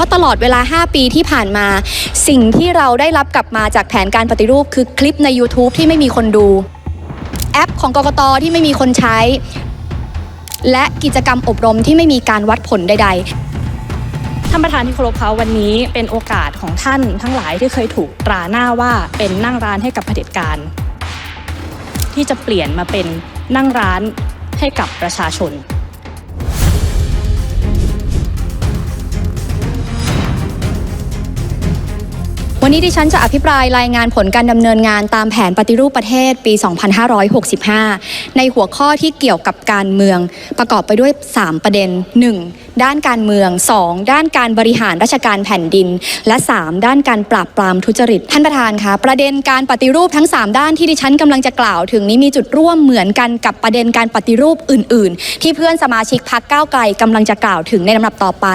ราะตลอดเวลา 5 ปีที่ผ่านมา สิ่งที่เราได้รับกลับมาจากแผนการปฏิรูป คือคลิปใน YouTube ที่ไม่มีคนดู แอปของกกตที่ไม่มีคนใช้ และกิจกรรมอบรมที่ไม่มีการวัดผลใด ๆท่านประธานที่เคารพคะวันนี้เป็นโอกาสของท่านทั้งหลายที่เคยถูกตราหน้าว่าเป็นนั่งร้านให้กับเผด็จการ ที่จะเปลี่ยนมาเป็นนั่งร้านให้กับประชาชน วันนี้ดิฉันจะอภิปรายรายงานผลการดำเนินงานตามแผนปฏิรูปประเทศปี 2565 ในหัวข้อที่เกี่ยวกับการเมือง ประกอบไปด้วย 3 ประเด็น 1. ด้านการเมือง 2. ด้านการบริหารราชการแผ่นดิน และ 3. ด้านการปราบปรามทุจริต ท่านประธานคะประเด็นการปฏิรูปทั้ง 3 ด้านที่ดิฉันกำลังจะกล่าวถึงนี้มีจุดร่วมเหมือนกันกับประเด็นการปฏิรูปอื่น ๆ ที่เพื่อนสมาชิกพักก้าวไกลกำลังจะกล่าวถึงในลำดับต่อไป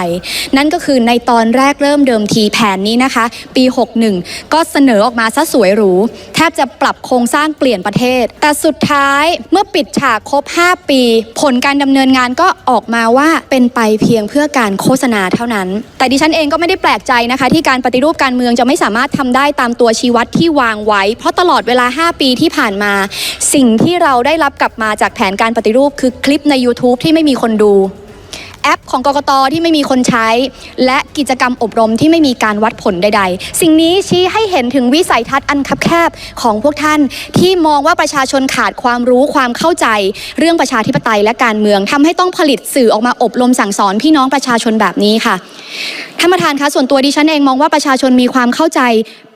นั่นก็คือในตอนแรกเริ่มเดิมทีแผนนี้นะคะ ปี 61 ก็เสนอออกมาซะสวยหรูแทบจะปรับโครงสร้างเปลี่ยนประเทศ แต่สุดท้ายเมื่อปิดฉากครบ 5 ปี ผลการดำเนินงานก็ออกมาว่าเป็นไปเพียงเพื่อการโฆษณาเท่านั้น แต่ดิฉันเองก็ไม่ได้แปลกใจนะคะ ที่การปฏิรูปการเมืองจะไม่สามารถทำได้ตามตัวชี้วัดที่วางไว้ เพราะตลอดเวลา 5 ปีที่ผ่านมา สิ่งที่เราได้รับกลับมาจากแผนการปฏิรูป คือคลิปใน YouTube ที่ไม่มีคนดู แอปของกกตที่ไม่มีคนใช้ และกิจกรรมอบรมที่ไม่มีการวัดผลใด ๆ สิ่งนี้ชี้ให้เห็นถึงวิสัยทัศน์อันคับแคบของพวกท่าน ที่มองว่าประชาชนขาดความรู้ความเข้าใจ เรื่องประชาธิปไตยและการเมืองทำให้ต้องผลิตสื่อออกมาอบรมสั่งสอนพี่น้องประชาชนแบบนี้ค่ะท่านประธานคะส่วนตัวดิฉันเองมองว่าประชาชนมีความเข้าใจ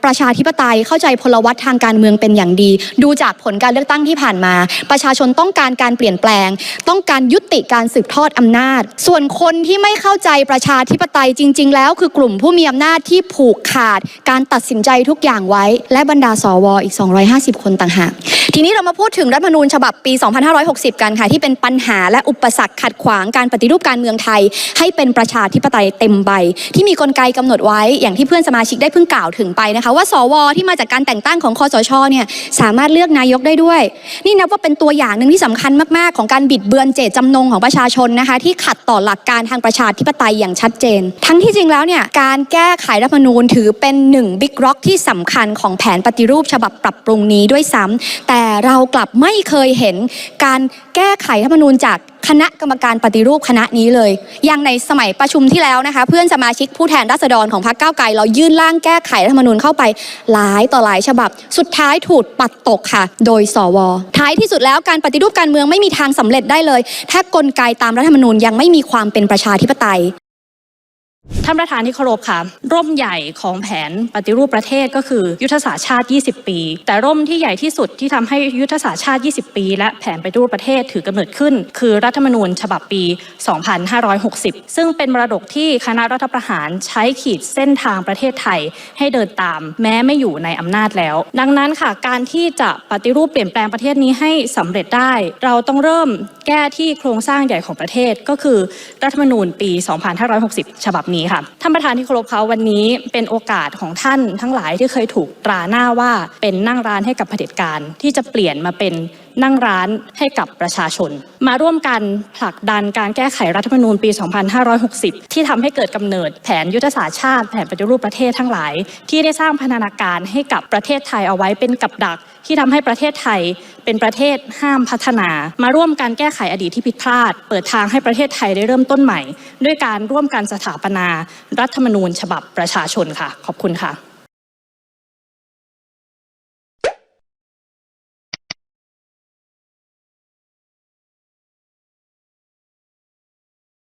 ประชาธิปไตยเข้าใจพลวัตทางการเมืองเป็นอย่างดี ดูจากผลการเลือกตั้งที่ผ่านมา ประชาชนต้องการการเปลี่ยนแปลง ต้องการยุติการสืบทอดอำนาจ ส่วนคนที่ไม่เข้าใจประชาธิปไตยจริง ๆ แล้วคือกลุ่มผู้มีอำนาจที่ผูกขาดการตัดสินใจทุกอย่างไว้ และบรรดาสวอีก 250 คนต่างหากทีนี้เรามาพูดถึงรัฐมนูญฉบับปี 2560 กันค่ะ ที่เป็นปัญหาและอุปสรรคขัดขวางการปฏิรูปการเมืองไทย ให้เป็นประชาธิปไตยเต็มใบ ที่มีกลไกกำหนดไว้อย่างที่เพื่อนสมาชิกได้เพิ่งกล่าวถึงไปนะคะว่าสวที่มาจากการแต่งตั้งของคอสชเนี่ยสามารถเลือกนายกได้ด้วย นี่นับว่าเป็นตัวอย่างหนึ่งที่สำคัญมากๆ ของการบิดเบือนเจตจำนงของประชาชนนะคะที่ขัดต่อหลักการทางประชาธิปไตยอย่างชัดเจน ทั้งที่จริงแล้วเนี่ยการแก้ไขรัฐมนูญถือเป็นหนึ่งบิ๊กร็อกที่สำคัญของแผนปฏิรูปฉบับปรับปรุงนี้ด้วยซ้ำแต่เรากลับไม่เคยเห็นการแก้ไขรัฐมนูญจาก คณะกรรมการปฏิรูปคณะนี้เลย อย่างในสมัยประชุมที่แล้วนะคะ เพื่อนสมาชิกผู้แทนราษฎรของพรรคก้าวไกล เรายื่นร่างแก้ไขรัฐธรรมนูญเข้าไปหลายต่อหลายฉบับ สุดท้ายถูกปัดตกค่ะ โดยสว ท้ายที่สุดแล้วการปฏิรูปการเมืองไม่มีทางสำเร็จได้เลย ถ้ากลไกตามรัฐธรรมนูญยังไม่มีความเป็นประชาธิปไตย ท่านประธานที่เคารพค่ะ ร่มใหญ่ของแผนปฏิรูปประเทศก็คือยุทธศาสตร์ชาติ 20 ปี แต่ร่มที่ใหญ่ที่สุดที่ทำให้ยุทธศาสตร์ชาติ 20 ปี และแผนปฏิรูปประเทศถือกำเนิดขึ้น คือรัฐธรรมนูญฉบับปี 2560 ซึ่งเป็นมรดกที่คณะรัฐประหารใช้ขีดเส้นทางประเทศไทยให้เดินตาม แม้ไม่อยู่ในอำนาจแล้ว ดังนั้นค่ะ การที่จะปฏิรูปเปลี่ยนแปลงประเทศนี้ให้สำเร็จได้ เราต้องเริ่มแก้ที่โครงสร้างใหญ่ของประเทศ ก็คือรัฐธรรมนูญปี 2560 ฉบับนี้ค่ะท่านประธานที่เคารพคะวันนี้เป็นโอกาสของท่านทั้งหลายที่เคยถูกตราหน้าว่าเป็นนั่งร้านให้กับเผด็จการที่จะเปลี่ยนมาเป็นนั่งร้านให้กับประชาชน มาร่วมกันผลักดันการแก้ไขรัฐธรรมนูญปี 2560 ที่ทำให้เกิดกำเนิดแผนยุทธศาสตร์ชาติแผนปฏิรูปประเทศทั้งหลาย ที่ได้สร้างพันธนาการให้กับประเทศไทยเอาไว้เป็นกับดัก ที่ทำให้ประเทศไทยเป็นประเทศห้ามพัฒนา มาร่วมการแก้ไขอดีตที่ผิดพลาด เปิดทางให้ประเทศไทยได้เริ่มต้นใหม่ ด้วยการร่วมกันสถาปนารัฐธรรมนูญฉบับประชาชนค่ะ ขอบคุณค่ะ